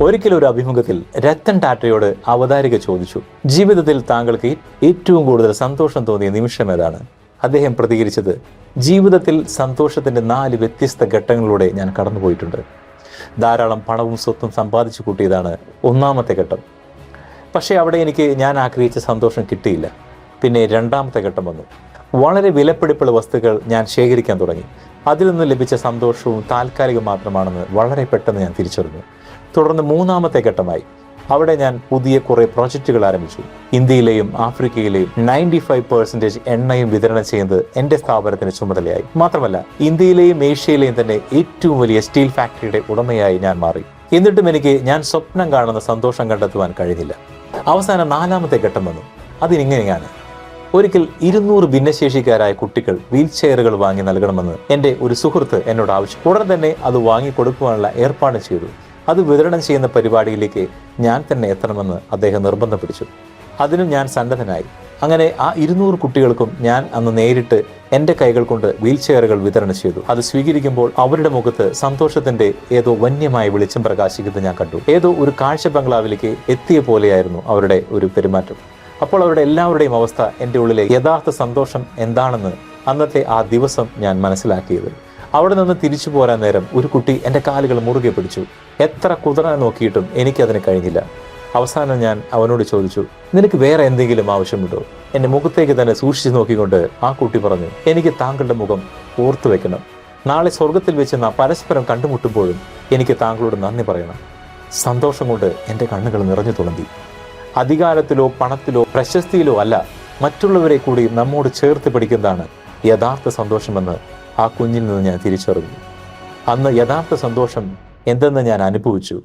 ഒരിക്കലും ഒരു അഭിമുഖത്തിൽ രത്തൻ ടാറ്റയോട് അവതാരിക ചോദിച്ചു. ജീവിതത്തിൽ താങ്കൾക്ക് ഏറ്റവും കൂടുതൽ സന്തോഷം തോന്നിയ നിമിഷം ഏതാണ്? അദ്ദേഹം പ്രതികരിച്ചത് ജീവിതത്തിൽ സന്തോഷത്തിന്റെ നാല് വ്യത്യസ്ത ഘട്ടങ്ങളിലൂടെ ഞാൻ കടന്നുപോയിട്ടുണ്ട്. ധാരാളം പണവും സ്വത്തും സമ്പാദിച്ചു കൂട്ടിയതാണ് ഒന്നാമത്തെ ഘട്ടം. പക്ഷേ അവിടെ എനിക്ക് ഞാൻ ആഗ്രഹിച്ച സന്തോഷം കിട്ടിയില്ല. പിന്നെ രണ്ടാമത്തെ ഘട്ടം വന്നു. വളരെ വിലപിടിപ്പുള്ള വസ്തുക്കൾ ഞാൻ ശേഖരിക്കാൻ തുടങ്ങി. അതിൽ നിന്ന് ലഭിച്ച സന്തോഷവും താൽക്കാലികം മാത്രമാണെന്ന് വളരെ പെട്ടെന്ന് ഞാൻ തിരിച്ചറിഞ്ഞു. തുടർന്ന് മൂന്നാമത്തെ ഘട്ടമായി. അവിടെ ഞാൻ പുതിയ കുറേ പ്രോജക്റ്റുകൾ ആരംഭിച്ചു. ഇന്ത്യയിലെയും ആഫ്രിക്കയിലെയും നയന്റി ഫൈവ് പെർസെന്റേജ് എണ്ണയും വിതരണം ചെയ്യുന്നത് എന്റെ സ്ഥാപനത്തിന് ചുമതലയായി. മാത്രമല്ല ഇന്ത്യയിലെയും ഏഷ്യയിലെയും തന്നെ ഏറ്റവും വലിയ സ്റ്റീൽ ഫാക്ടറിയുടെ ഉടമയായി ഞാൻ മാറി. എന്നിട്ടും എനിക്ക് ഞാൻ സ്വപ്നം കാണുന്ന സന്തോഷം കണ്ടെത്തുവാൻ കഴിഞ്ഞില്ല. അവസാനം നാലാമത്തെ ഘട്ടം വന്നു. അതിനിങ്ങനെയാണ്. ഒരിക്കൽ ഇരുന്നൂറ് ഭിന്നശേഷിക്കാരായ കുട്ടികൾ വീൽ ചെയറുകൾ വാങ്ങി നൽകണമെന്ന് എന്റെ ഒരു സുഹൃത്ത് എന്നോട് ആവശ്യം. ഉടൻ തന്നെ അത് വാങ്ങി കൊടുക്കുവാനുള്ള ഏർപ്പാട് ചെയ്തു. അത് വിതരണം ചെയ്യുന്ന പരിപാടിയിലേക്ക് ഞാൻ തന്നെ എത്തണമെന്ന് അദ്ദേഹം നിർബന്ധം പിടിച്ചു. അതിനും ഞാൻ സന്നദ്ധനായി. അങ്ങനെ ആ ഇരുന്നൂറ് കുട്ടികൾക്കും ഞാൻ അന്ന് നേരിട്ട് എന്റെ കൈകൾ കൊണ്ട് വീൽ ചെയറുകൾ വിതരണം ചെയ്തു. അത് സ്വീകരിക്കുമ്പോൾ അവരുടെ മുഖത്ത് സന്തോഷത്തിന്റെ ഏതോ വന്യമായ വെളിച്ചം പ്രകാശിക്കുന്നത് ഞാൻ കണ്ടു. ഏതോ ഒരു കാഴ്ച ബംഗ്ലാവിലേക്ക് എത്തിയ പോലെയായിരുന്നു അവരുടെ ഒരു പെരുമാറ്റം. അപ്പോൾ അവരുടെ എല്ലാവരുടെയും അവസ്ഥ എന്റെ ഉള്ളിലെ യഥാർത്ഥ സന്തോഷം എന്താണെന്ന് അന്നത്തെ ആ ദിവസം ഞാൻ മനസ്സിലാക്കിയത്. അവിടെ നിന്ന് തിരിച്ചു പോരാൻ നേരം ഒരു കുട്ടി എന്റെ കാലുകൾ മുറുകെ പിടിച്ചു. എത്ര കുതിരാൻ നോക്കിയിട്ടും എനിക്കതിന് കഴിഞ്ഞില്ല. അവസാനം ഞാൻ അവനോട് ചോദിച്ചു നിനക്ക് വേറെ എന്തെങ്കിലും ആവശ്യമുണ്ടോ? എന്റെ മുഖത്തേക്ക് തന്നെ സൂക്ഷിച്ചു നോക്കിക്കൊണ്ട് ആ കുട്ടി പറഞ്ഞു എനിക്ക് താങ്കളുടെ മുഖം ഓർത്തു വെക്കണം. നാളെ സ്വർഗത്തിൽ വെച്ച് നാം പരസ്പരം കണ്ടുമുട്ടുമ്പോഴും എനിക്ക് താങ്കളോട് നന്ദി പറയണം. സന്തോഷം കൊണ്ട് എന്റെ കണ്ണുകൾ നിറഞ്ഞു തുളുമ്പി. അധികാരത്തിലോ പണത്തിലോ പ്രശസ്തിയിലോ അല്ല മറ്റുള്ളവരെ കൂടി നമ്മോട് ചേർത്ത് പിടിക്കുന്നതാണ് യഥാർത്ഥ സന്തോഷമെന്ന് ആ കുഞ്ഞിൽ നിന്ന് ഞാൻ തിരിച്ചറിഞ്ഞു. അന്ന് യഥാർത്ഥ സന്തോഷം എന്തെന്ന് ഞാൻ അനുഭവിച്ചു.